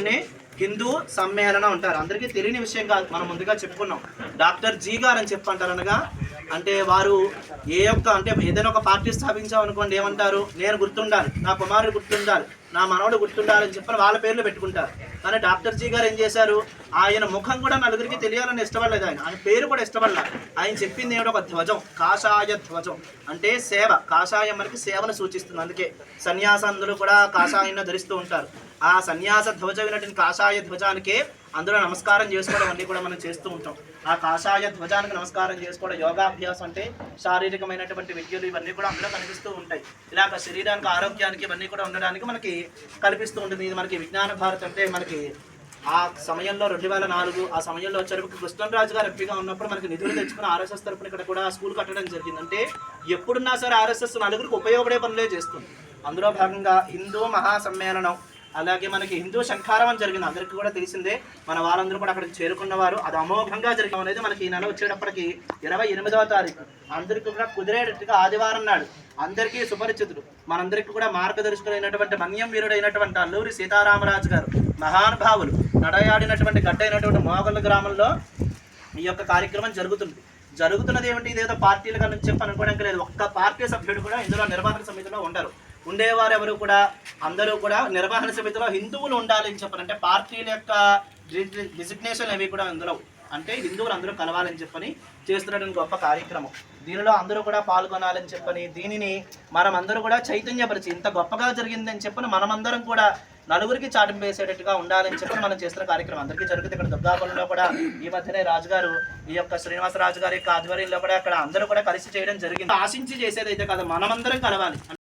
దీనినే హిందూ సమ్మేళనం అంటారు. అందరికీ తెలియని విషయం కాదు. మనం ముందుగా చెప్పుకున్నాం. డాక్టర్ జీ గారు అని చెప్పంటారు అనగా అంటే వారు ఏ యొక్క అంటే ఏదైనా ఒక పార్టీ స్థాపించాం అనుకోండి ఏమంటారు? నేను గుర్తుండాలి. నా కుమారుడు గుర్తుండాలి. నా మనవడు గుర్తుండాలి అని చెప్పని వాళ్ళ పేర్లు పెట్టుకుంటారు. కానీ డాక్టర్ జీ గారు ఏం చేశారు? ఆయన ముఖం కూడా నలుగురికి తెలియాలని ఇష్టపడలేదు ఆయన. ఆయన పేరు కూడా ఇష్టపడలేదు ఆయన చెప్పింది ఏమిటో? ఒక ధ్వజం. కాషాయ ధ్వజం. అంటే సేవ. కాషాయం మనకి సేవను సూచిస్తుంది. అందుకే సన్యాసందులు కూడా కాషాయాన్ని ధరిస్తూ ఉంటారు. ఆ సన్యాస ధ్వజమైనటువంటి కాషాయ ధ్వజానికే అందులో నమస్కారం చేసుకోవడం అన్నీ కూడా మనం చేస్తూ ఉంటాం. ఆ కాషాయ ధ్వజానికి నమస్కారం చేసుకోవడం యోగాభ్యాసం అంటే శారీరకమైనటువంటి విద్యలు ఇవన్నీ కూడా అందులో కనిపిస్తూ ఉంటాయి. ఇలాగ శరీరానికి ఆరోగ్యానికి ఇవన్నీ కూడా ఉండడానికి మనకి కల్పిస్తూ ఉంటుంది. ఇది మనకి విజ్ఞాన భారత్ అంటే మనకి ఆ సమయంలో రెండు వేల నాలుగు ఆ సమయంలో వచ్చేటప్పుడు కృష్ణరాజు గారు ఎంపీగా ఉన్నప్పుడు మనకి నిధులు తెచ్చుకుని ఆర్ఎస్ఎస్ తరఫున ఇక్కడ కూడా స్కూల్ కట్టడం జరిగింది. అంటే ఎప్పుడున్నా సరే ఆర్ఎస్ఎస్ నలుగురికి ఉపయోగపడే పనులే చేస్తుంది. అందులో భాగంగా హిందూ మహాసమ్మేళనం అలాగే మనకి హిందూ శంఖారం జరిగింది. అందరికీ కూడా తెలిసిందే మన వాళ్ళందరూ కూడా అక్కడికి చేరుకున్నవారు. అది అమోఘంగా జరిగడం అనేది మనకి ఈ నెల వచ్చేటప్పటికి ఇరవై ఎనిమిదవ తారీఖు. అందరికీ కూడా కుదిరేటట్టుగా ఆదివారం నాడు అందరికీ సుపరిచితుడు. మనందరికీ కూడా మార్గదర్శకులైనటువంటి మన్యం వీరుడైనటువంటి అల్లూరి సీతారామరాజు గారు మహానుభావులు. నడయాడినటువంటి గడ్డైనటువంటి మోగళ్ళ గ్రామంలో ఈ యొక్క కార్యక్రమం జరుగుతుంది. జరుగుతున్నది ఏమిటి? ఇదేదో పార్టీలుగా నుంచి చెప్పి అనుకోవడానికి లేదు. ఒక్క పార్టీ సభ్యుడు కూడా ఇందులో నిర్వహణ సమితిలో ఉండరు. ఉండేవారు ఎవరు కూడా? అందరూ కూడా నిర్వహణ సమితిలో హిందువులు ఉండాలి అని చెప్పారంటే పార్టీల యొక్క డిజిగ్నేషన్ అవి కూడా ఇందులో అంటే హిందువులు అందరూ కలవాలని చెప్పని చేస్తున్నటువంటి గొప్ప కార్యక్రమం. దీనిలో అందరూ కూడా పాల్గొనాలని చెప్పని దీనిని మనమందరూ కూడా చైతన్యపరిచి ఇంత గొప్పగా జరిగిందని చెప్పని మనమందరం కూడా నలుగురికి చాటింపు వేసేటట్టుగా ఉండాలని చెప్పి మనం చేస్తున్న కార్యక్రమం. అందరికీ జరుగుతుంది. ఇక్కడ దుర్గాపురంలో కూడా ఈ మధ్యనే రాజుగారు ఈ యొక్క శ్రీనివాసరాజు గారి యొక్క ఆధ్వర్యంలో కూడా అక్కడ అందరూ కూడా కలిసి చేయడం జరిగింది. ఆశించి చేసేది అయితే కాదు మనమందరం కలవాలి.